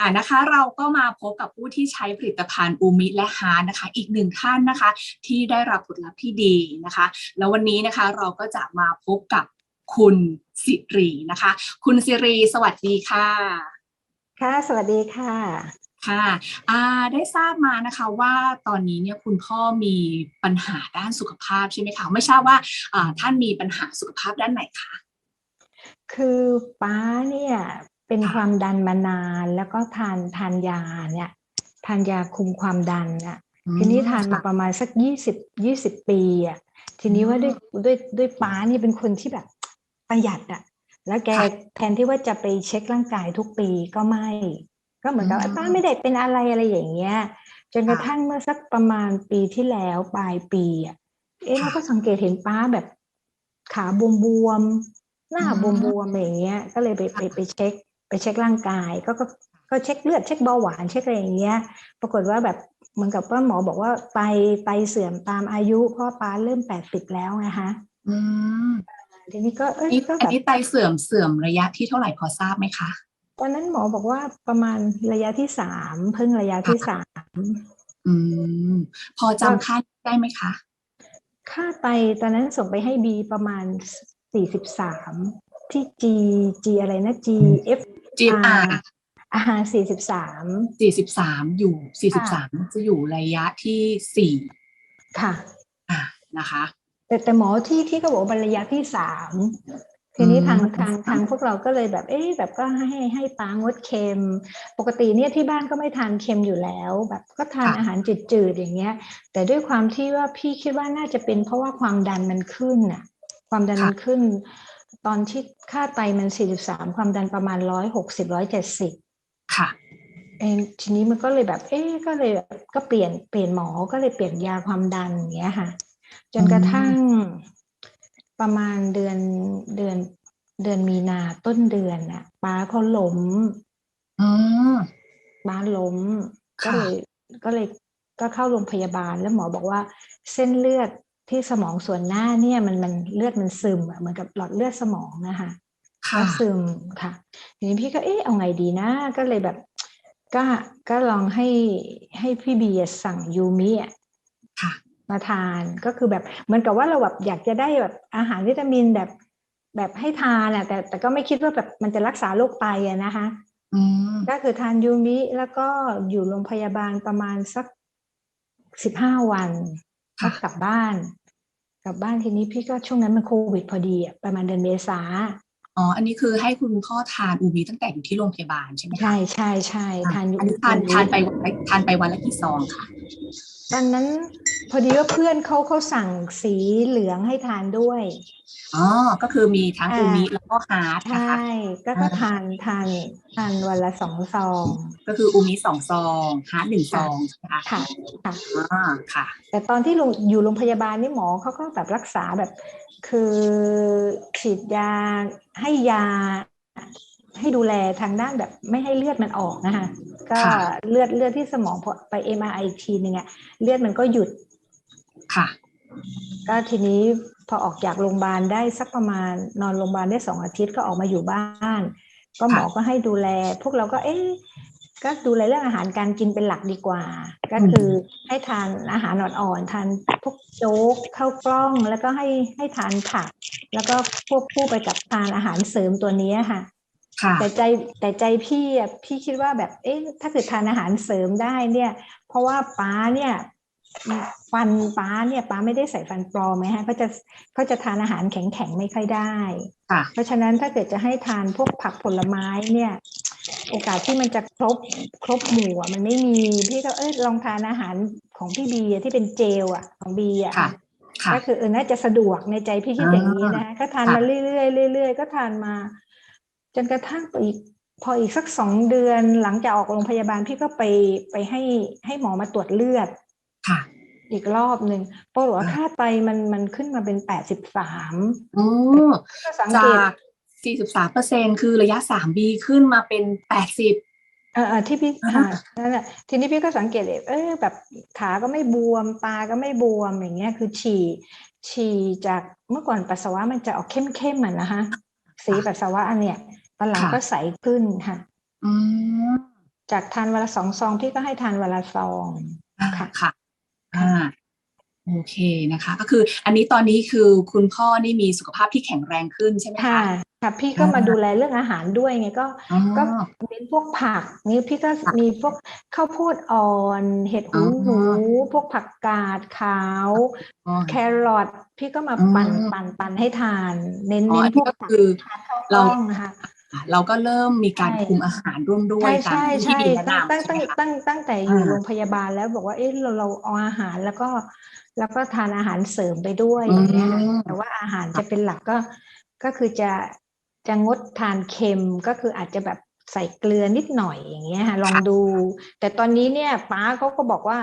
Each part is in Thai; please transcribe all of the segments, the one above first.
อ่านะคะเราก็มาพบกับผู้ที่ใช้ผลิตภัณฑ์อูมิและฮาร์ดนะคะ อีกหนึ่งท่านนะคะ ที่ได้รับผลลัพธ์ที่ดีนะคะ แล้ววันนี้นะคะเราก็จะมาพบกับคุณสิรินะคะ คุณสิริสวัสดีค่ะ ค่ะ สวัสดีค่ะค่ะอ่าได้ทราบมานะคะว่าตอนนี้เนี่ยคุณพ่อมีปัญหาด้านสุขภาพใช่ไหมคะไม่ทราบว่าอ่าท่านมีปัญหาสุขภาพด้านไหนคะคือป้าเนี่ย เป็นค่ะความดันมานานแล้วก็ทานทานยาเนี่ยทานยาคุมความดันอะทีนี้ทานมาประมาณสักยี่สิบยี่สิบปีอะทีนี้ว่าด้วยด้วยด้วยป้านี่เป็นคนที่แบบประหยัดอะ แล้วแกแทนที่ว่าจะไปเช็คร่างกายทุกปีก็ไม่ ก็เหมือนกับป้าไม่ได้เป็นอะไรอะไรอย่างเงี้ยจนกระทั่งเมื่อสักประมาณปีที่แล้วปลายปีอะเอ๊ะเราก็สังเกตเห็นป้าแบบขาบวมๆหน้าบวมๆอย่างเงี้ย ก็เลยไปไปไปเช็ค ไปเช็คร่างกายก็ก็ก็เช็คเลือดเช็คเบาหวานเช็คอะไรอย่างเงี้ย ปรากฏว่าแบบเหมือนกับว่าหมอบอกว่าไตไตเสื่อมตามอายุเพราะป้าเริ่มแปดสิบแล้วนะคะอืมทีนี้ก็เอ้ยนี่ก็อัแบนบนี้ไตเสื่อมเสื่อมระยะที่เท่าไหร่พอทราบไหมคะตอนนั้นหมอบอกว่าประมาณระยะที่สามเพิ่งระยะที่สามอืม พอจำค่าได้ไหมคะ ค่าไตตอนนั้นส่งไปให้บีประมาณสี่สิบสามที่ G G อะไรนะ G F GFR อาหารสี่สิบสาม43อยู่43จะอยู่ระยะที่ค่ะ4อะนะคะ แต่แต่หมอที่ที่ก็บอกว่าระยะที่สามทีนี้อืมทางทางทางพวกเราก็เลยแบบ เอ๊ะแบบก็ให้ให้ปางดเค็ม ปกติเนี่ยที่บ้านก็ไม่ทานเค็มอยู่แล้ว แบบก็ทานอาหารจืดๆอย่างเงี้ย แต่ด้วยความที่ว่าพี่คิดว่าน่าจะเป็นเพราะว่าความดันมันขึ้นน่ะความดันมันขึ้น ตอนที่ค่าไตมันสี่สิบสามความดันประมาณร้อยหกสิบร้อยเจ็ดสิบค่ะเองทีนี้มันก็เลยแบบ เอ๊ะก็เลยแบบก็เปลี่ยนเปลี่ยนหมอก็เลยเปลี่ยนยาความดันอย่างเงี้ยค่ะ จนกระทั่งประมาณเดือนเดือนเดือนมีนาต้นเดือนน่ะป้าเขาล้มอืมป้าล้ม ก็ค่ะเลยก็เลยก็เข้าโรงพยาบาลแล้วหมอบอกว่าเส้นเลือด ที่สมองส่วนหน้าเนี่ยมันมันเลือดมันซึมอะเหมือนกับหลอดเลือดสมองนะคะค่ะก็ซึมค่ะทีนี้พี่ก็เอ๊ะเอาไงดีนะ ก็เลยแบบก็ก็ลองให้ให้พี่เบียร์สั่งยูมิอะค่ะมาทานก็คือแบบเหมือนกับว่าเราแบบอยากจะได้แบบอาหารวิตามินแบบแบบให้ทานอะแต่แต่ก็ไม่คิดว่าแบบมันจะรักษาโรคไตอะนะคะอืมก็คือทานยูมิแล้วก็อยู่โรงพยาบาลประมาณสักสิบห้าวันก็ค่ะกลับบ้าน กลับบ้านทีนี้พี่ก็ช่วงนั้นมันโควิดพอดีอะประมาณเดือนเมษาอ๋อ อันนี้คือให้คุณพ่อทานอูบีตั้งแต่อยู่ที่โรงพยาบาลใช่ไหมคะใช่ใช่ใช่อะทานยูอันนี้ทานยูมิทานไปวันละทานไปวันละกี่ซองค่ะตอนนั้น พอดีว่าเพื่อนเขาเขาสั่งสีเหลืองให้ทานด้วยอ๋อก็คือมีทั้งอ่าอูมิแล้วก็ฮาร์ดใชนะคะ่ก็ก็อ่าทานทานทานวันละสองซอง ก็คืออูมิสองซองฮาร์ดหนึ่งซค่ะองใช่ไหมคะค่ะค่ะอ่าค่ะ แต่ตอนที่โรงอยู่โรงพยาบาลนี่หมอเขาก็แบบรักษาแบบ คือฉีดยาให้ยาให้ดูแลทางด้านแบบไม่ให้เลือดมันออกนะคะก็ค่ะเลือดเลือดที่สมองพอไปเอ็มไอทีนึงอะเลือดมันก็หยุด ค่ะ ก็ทีนี้พอออกจากโรงพยาบาลได้สักประมาณนอนโรงพยาบาลได้สองอาทิตย์ก็ออกมาอยู่บ้าน ก็หมอก็ให้ดูแล พวกเราก็เอ๊ะก็ดูแลเรื่องอาหารการกินเป็นหลักดีกว่า ก็คือให้ทานอาหารอ่อนๆทานพวกโจ๊กข้าวกล้องแล้วก็ให้ให้ทานผัก แล้วก็ควบคู่ไปกับทานอาหารเสริมตัวเนี้ยค่ะค่ะแต่ใจแต่ใจพี่อะพี่คิดว่าแบบเอ๊ะถ้าเกิดทานอาหารเสริมได้เนี่ย เพราะว่าป้าเนี่ย ฟันป้าเนี่ยป้าไม่ได้ใส่ฟันปลอมไหมฮะเขาจะเขาจะทานอาหารแข็งๆไม่ค่อยได้ค่ะเพราะฉะนั้นถ้าเกิดจะให้ทานพวกผักผลไม้เนี่ย โอกาสที่มันจะครบครบหมู่อะมันไม่มีพี่ก็เออลองทานอาหารของพี่บีอะที่เป็นเจลอะของบีอะค่ะค่ะก็คือเออน่าจะสะดวกในใจพี่คิดอย่างนี้นะก็ทานค่ะมาเรื่อยๆเรื่อยๆก็ทานมา จนกระทั่งอีกพออีกสักสองเดือนหลังจากออกโรงพยาบาลพี่ก็ไปไปให้ให้หมอมาตรวจเลือด ค่ะ อีกรอบหนึ่งปรากฏว่าอ่าค่าไตมันมันขึ้นมาเป็นแปดสิบสามโอ้ก็สังจาเกตก43เปอร์เซ็นคือระยะ 3B ขึ้นมาเป็น80เออเออที่พี่อ่าอ่านั่นแหละทีนี้พี่ก็สังเกตเลยเออแบบขาก็ไม่บวม ตาก็ไม่บวมอย่างเงี้ยคือฉี่ฉี่จากเมื่อก่อนปัสสาวะมันจะออกเข้มๆอะนะคะสีปัสสาวะอันเนี้ยตอนหลังค่ะก็ใสขึ้นค่ะอืมจากทานวันละสองซองพี่ก็ให้ทานวันละซองอ่าค่ะค่ะ อ่า โอเคนะคะ ก็คืออันนี้ตอนนี้คือคุณพ่อนี่มีสุขภาพที่แข็งแรงขึ้นใช่ไหมค่ะ คะ ค่ะพี่ก็มาอ่าดูแลเรื่องอาหารด้วยไงก็อ๋อ ก็เน้นพวกผักนี่พี่ก็ค่ะมีพวกข้าวโพดอ่อน เห็ดหูอ๋อหนู พวกผักกาดขาว อ๋อแครอทพี่ก็มาอืมปั่นปั่นปั่นให้ทาน เน้นอ๋อเน้นอันพนี้วกก็ผักคือทานข้าวกเราล้องนะคะ เราก็เริ่มมีการใช่คุมอาหารร่วมด้วยใช่ตามใช่ที่ใช่พี่แนะตั้งนำตั้งใช่ตั้ไหงมคะตั้งตั้งแต่อยู่อ่าโรงพยาบาลแล้วบอกว่าเอ๊ะเราเราเอาอาหารแล้วก็ แล้วก็ทานอาหารเสริมไปด้วยอือย่างเงี้ยค่ะมแต่ว่าอาหารจะเป็นหลักก็ก็คือจะจะงดทานเค็มก็คืออาจจะแบบใส่เกลือนิดหน่อยอย่างเงี้ยค่ะลองดู แต่ตอนนี้เนี่ยป้าเขาก็บอกว่า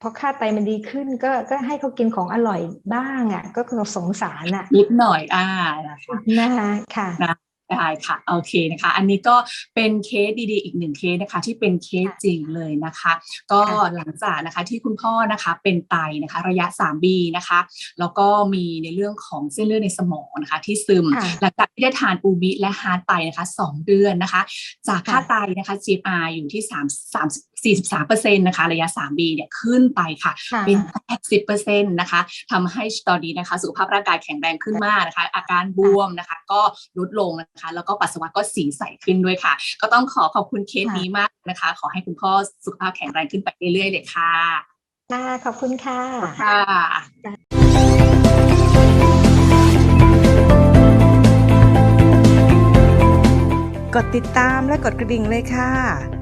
พอค่าไตมันดีขึ้นก็ก็ให้เขากินของอร่อยบ้างอะ ก็คือสงสารอะนิดหน่อยอ่านะคะนะคะค่ะ ได้ค่ะโอเคนะคะ อันนี้ก็เป็นเคสดีๆ อีกหนึ่งเคสนะคะ ที่เป็นเคสจริงเลยนะคะ ก็ค่ะหลังจากนะคะที่คุณพ่อนะคะเป็นไตนะคะ ระยะ 3B นะคะแล้วก็มีในเรื่องของเส้นเลือดในสมองนะคะ ที่ซึมค่ะหลังจากที่ได้ทานอูมิและฮาร์ดไปนะคะ 2 เดือนนะคะ จากค่าค่ะไตนะคะ GFR อยู่ที่3 3 43%นะคะระยะ 3B เนี่ยขึ้นไปค่ะค่ะ เป็น 80%นะคะทำให้ตอนนี้นะคะสุขภาพร่างกายแข็งแรงขึ้นมากนะคะ อาการบวมนะคะ ก็ลดลงนะคะ แล้วก็ปัสสาวะก็สีใสขึ้นด้วยค่ะ ก็ต้องขอขอบคุณเคสค่ะนี้มากนะคะ ขอให้คุณพ่อสุขภาพแข็งแรงขึ้นไปเรื่อยๆเลยค่ะค่ะขอบคุณค่ะค่ะกดติดตามและกดกระดิ่งเลยค่ะ